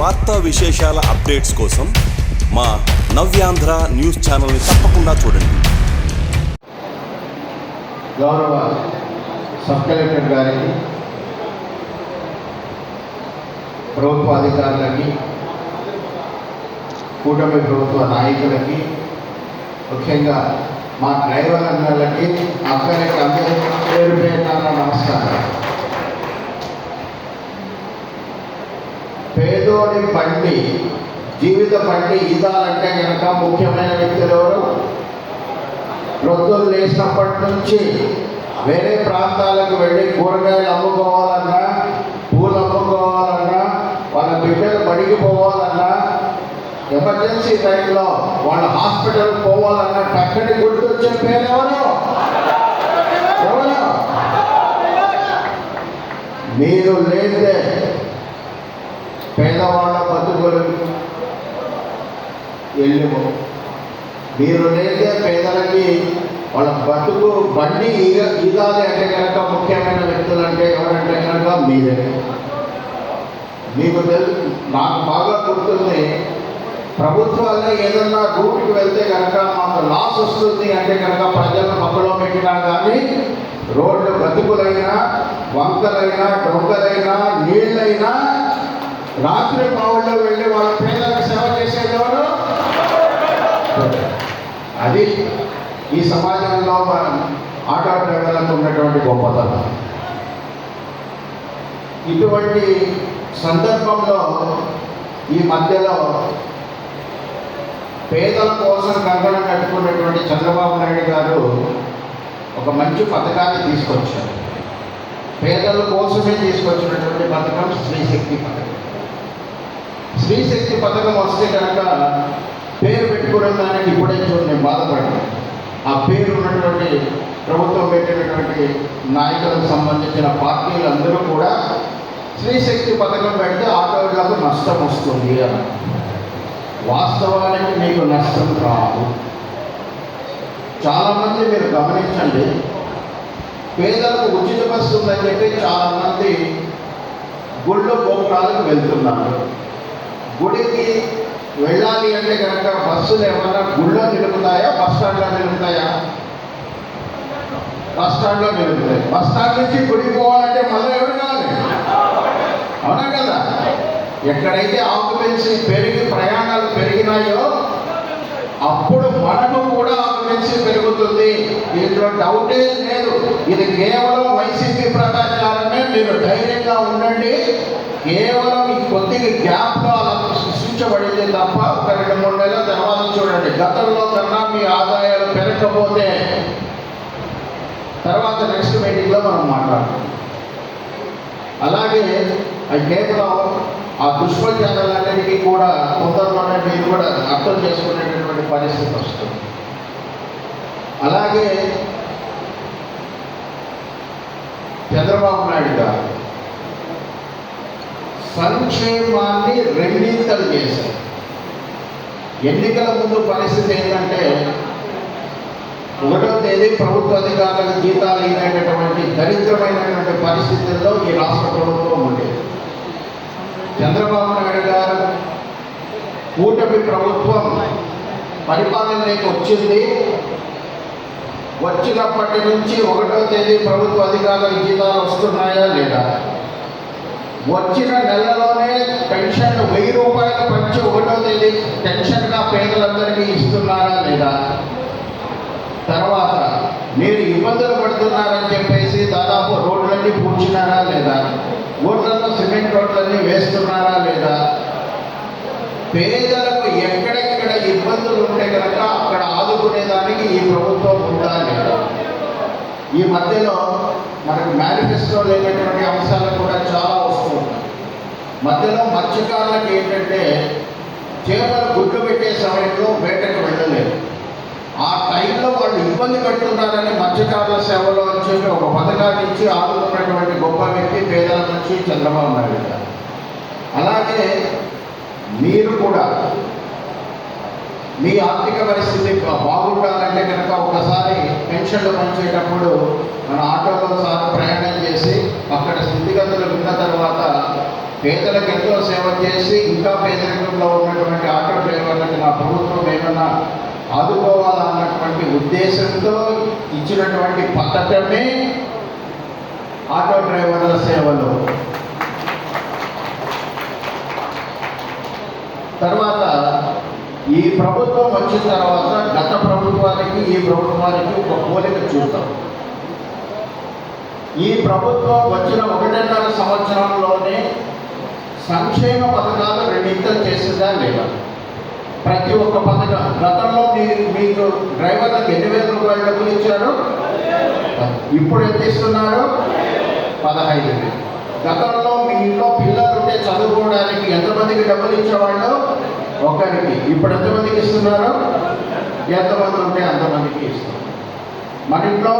వార్తా విశేషాల అప్డేట్స్ కోసం మా నవ్యాంధ్ర న్యూస్ ఛానల్ని తప్పకుండా చూడండి. గౌరవ సబ్ కలెక్టర్ గారికి ప్రభుత్వ అధికారులకి కూటమి ప్రభుత్వ నాయకులకి ముఖ్యంగా మా డ్రైవర్ అన్నలకి అక్కడికి అందరూ పేరు పేరున నమస్కారం పేదోడి పండి జీవిత పండి ఇదాలంటే కనుక ముఖ్యమైన వ్యక్తులు ఎవరు? వృద్ధులు లేచినప్పటి నుంచి వేరే ప్రాంతాలకు వెళ్ళి కూరగాయలు అమ్ముకోవాలన్నా పూలు అమ్ముకోవాలన్నా వాళ్ళ బిడ్డలు బడికి పోవాలన్నా ఎమర్జెన్సీ టైంలో వాళ్ళ హాస్పిటల్ పోవాలన్నా టక్కని గుర్తొచ్చే పేరు ఎవరు? ఎవరు? మీరు లేదే మీరు లేదే పేదలకి వాళ్ళ బతుకు బండి ఈగ ఈగాలి అంటే కనుక ముఖ్యమైన వ్యక్తులు అంటే ఎవరంటే కనుక మీరే. మీకు తెలుసు నాకు బాగా గుర్తుంది ప్రభుత్వాలే ఏదన్నా రూట్కి వెళ్తే కనుక మాకు లాస్ వస్తుంది అంటే కనుక ప్రజలను పక్కలో పెట్టినా కానీ రోడ్లు బ్రతుకులైనా వంకలైనా డొంకలైనా నీళ్ళైనా రాత్రి అది ఈ సమాజంలో మన ఆటో ఉన్నటువంటి గొప్పతనం. ఇటువంటి సందర్భంలో ఈ మధ్యలో పేదల కోసం కంకణం కట్టుకున్నటువంటి చంద్రబాబు నాయుడు గారు ఒక మంచి పథకాన్ని తీసుకొచ్చారు. పేదల కోసమే తీసుకొచ్చినటువంటి పథకం స్త్రీశక్తి పథకం. స్త్రీశక్తి పథకం వస్తే కనుక పేరు పెట్టుకున్న దానికి ఇప్పుడే చూడండి నేను బాధపడ్డాను ఆ పేరు ఉన్నటువంటి ప్రభుత్వం పెట్టినటువంటి నాయకులకు సంబంధించిన పార్టీలందరూ కూడా స్త్రీశక్తి పథకం పెడితే ఆటోలకు నష్టం వస్తుంది అని. వాస్తవానికి మీకు నష్టం రాదు. చాలామంది మీరు గమనించండి పేదలకు ఉచిత బస్సు ఉందని చెప్పి చాలామంది గుళ్ళు గోపురాలకు వెళ్తున్నారు. గుడికి వెళ్ళాలి అంటే కనుక బస్సులు ఏమన్నా గుళ్ళో నిలుపుతాయా బస్ స్టాండ్లో నిలుపుతాయా బస్ స్టాండ్లో నిలుపుతాయి బస్ స్టాండ్ నుంచి గుడికి పోవాలంటే మళ్ళీ ఎవరు కావాలి అవునా కదా? ఎక్కడైతే ఆక్యుపెన్సీ పెరిగి ప్రయాణాలు పెరిగినాయో అప్పుడు మనము కూడా నుంచి పెరుగుతుంది. దీంట్లో డౌటే లేదు. ఇది కేవలం వైసీపీ ప్రచారమే మీరు ధైర్యంగా ఉండండి. కేవలం ఈ కొద్దిగా గ్యాప్లో అలా సృష్టించబడింది తప్ప ఒక రెండు మూడు నెలల తర్వాత చూడండి. గతంలో కన్నా మీ ఆదాయాలు పెరగకపోతే తర్వాత నెక్స్ట్ మీటింగ్లో మనం మాట్లాడుతాం. అలాగే ఆ కేవలం ఆ దుష్ప్రచారాలన్నిటికీ కూడా తొందరలోనే మీరు కూడా అర్థం చేసుకునేటటువంటి పరిస్థితి వస్తుంది. అలాగే చంద్రబాబు నాయుడు గారు సంక్షేమాన్ని రెండింతలు చేశారు. ఎన్నికల ముందు పరిస్థితి ఏంటంటే ఒకటో తేదీ ప్రభుత్వ అధికారులకు జీతాలు అయినటువంటి దరిద్రమైనటువంటి పరిస్థితుల్లో ఈ రాష్ట్ర ప్రభుత్వం ఉండేది. చంద్రబాబు నాయుడు గారు కూటమి ప్రభుత్వం పరిపాలనలోకి వచ్చింది. వచ్చినప్పటి నుంచి ఒకటో తేదీ ప్రభుత్వ అధికారులకు జీతాలు వస్తున్నాయా లేదా? వచ్చిన నెలలోనే పెన్షన్ వెయ్యి రూపాయలు పంచి ఒకటో తేదీ పెన్షన్గా పేదలందరికీ ఇస్తున్నారా లేదా? తర్వాత మీరు ఇబ్బందులు పడుతున్నారని చెప్పేసి దాదాపు రోడ్లన్నీ పూడ్చినారా లేదా? ఊర్లలో సిమెంట్ రోడ్లన్నీ వేస్తున్నారా లేదా? పేదలకు ఎక్కడెక్కడ ఇబ్బందులు ఉంటే కనుక అక్కడ ఆదుకునేదానికి ఈ ప్రభుత్వం ఈ మధ్యలో మనకు మేనిఫెస్టో లేనటువంటి అంశాలు కూడా చాలా వస్తూ ఉన్నాయి. మధ్యలో మత్స్యకారులకు ఏంటంటే చేపలు గుడ్లు పెట్టే సమయంలో వేటకు వెళ్ళలేదు. ఆ టైంలో వాళ్ళు ఇబ్బంది పెడుతున్నారని మత్స్యకారుల సేవలో అని చెప్పి ఒక పథకాన్ని ఇచ్చి ఆదుకున్నటువంటి గొప్ప వ్యక్తి పేదల నుంచి చంద్రబాబు నాయుడు గారు. అలాగే మీరు కూడా మీ ఆర్థిక పరిస్థితి బాగుండాలంటే కనుక ఒకసారి పెన్షన్లు పనిచేటప్పుడు మన ఆటోలో సార్ ప్రయాణం చేసి అక్కడ స్థితిగతులు విన్న తర్వాత పేదలకు ఎంతో సేవ చేసి ఇంకా పేదరికంలో ఉన్నటువంటి ఆటో డ్రైవర్లకు నా ప్రభుత్వం ఏమన్నా ఆదుకోవాలన్నటువంటి ఉద్దేశంతో ఇచ్చినటువంటి పథకమే ఆటో డ్రైవర్ల సేవలు. తర్వాత ఈ ప్రభుత్వం వచ్చిన తర్వాత గత ప్రభుత్వానికి ఈ ప్రభుత్వానికి ఒక పోలిక చూద్దాం. ఈ ప్రభుత్వం వచ్చిన ఒకటిన్నర సంవత్సరంలోనే సంక్షేమ పథకాలు రెండింతలు చేసిందా లేదా? ప్రతి ఒక్క పథకం. గతంలో మీరు మీకు డ్రైవర్లకు ఎన్ని వేల రూపాయలు డబ్బులు ఇచ్చారు? ఇప్పుడు ఎంత ఇస్తున్నారు? పదహైదు వేలు. గతంలో మీ ఇంట్లో పిల్లలు ఉంటే చదువుకోవడానికి ఎంతమందికి డబ్బులు ఇచ్చేవాళ్ళు? ఒకరికి ఇప్పుడు ఎంతమందికి ఇస్తున్నారు? ఎంతమంది ఉంటే అంతమందికి ఇస్తున్నారు మన ఇంట్లో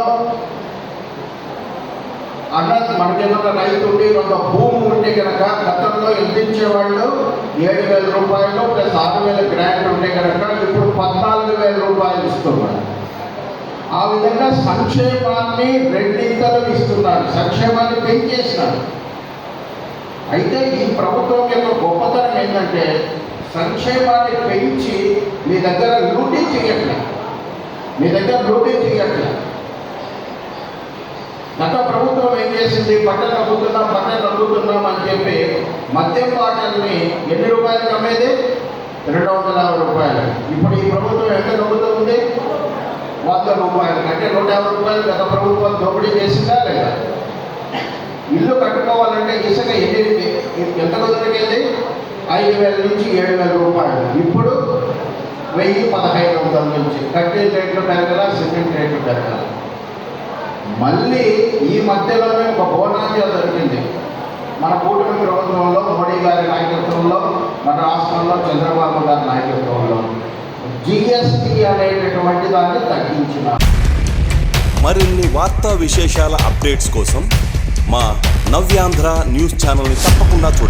అన్న మనకేమన్నా రైతు ఉండి ఒక భూమి ఉంటే కనుక గతంలో ఎంత వాళ్ళు ఏడు వేల రూపాయలు ప్లస్ ఆరు వేల గ్రాంట్ ఉంటే కనుక ఇప్పుడు పద్నాలుగు వేల రూపాయలు ఇస్తున్నారు. ఆ విధంగా సంక్షేమాన్ని రెండింతలు ఇస్తున్నారు. సంక్షేమాన్ని పెంచేసినారు. అయితే ఈ ప్రభుత్వం యొక్క గొప్పతనం ఏంటంటే సంక్షేమాన్ని పెంచి మీ దగ్గర లూటీ చేయట్లే మీ దగ్గర లూటీ చేయట్లే గత ప్రభుత్వం ఏం చేసింది? బట్టలు అమ్ముతున్నాం బట్టలు అమ్ముతున్నాం అని చెప్పి మద్యం బాటల్ని ఎన్ని రూపాయలకు అమ్మేది? రెండు వందల యాభై రూపాయలు. ఇప్పుడు ఈ ప్రభుత్వం ఎంత అమ్ముతుంది వంద రూపాయలు. అంటే నూట యాభై రూపాయలు గత ప్రభుత్వం దోపిడీ చేసిందా లేదా? ఇల్లు కట్టుకోవాలంటే ఇసుక ఎన్ని ఎంత దొరికేది ఐదు వేల నుంచి ఏడు వేల రూపాయలు. ఇప్పుడు వెయ్యి పదహైదు వందల నుంచి. కట్టే రేట్లు పెరగల సిమెంట్ రేట్లు పెరగల. మళ్ళీ ఈ మధ్యలోనే ఒక బోనాంజ జరిగింది మన కూటమి ప్రభుత్వంలో మోడీ గారి నాయకత్వంలో మన రాష్ట్రంలో చంద్రబాబు గారి నాయకత్వంలో. జిఎస్టి అనేటటువంటి దాన్ని తగ్గించిన మరిన్ని వార్తా విశేషాల అప్డేట్స్ కోసం మా నవ్యాంధ్ర న్యూస్ ఛానల్ని తప్పకుండా చూడండి.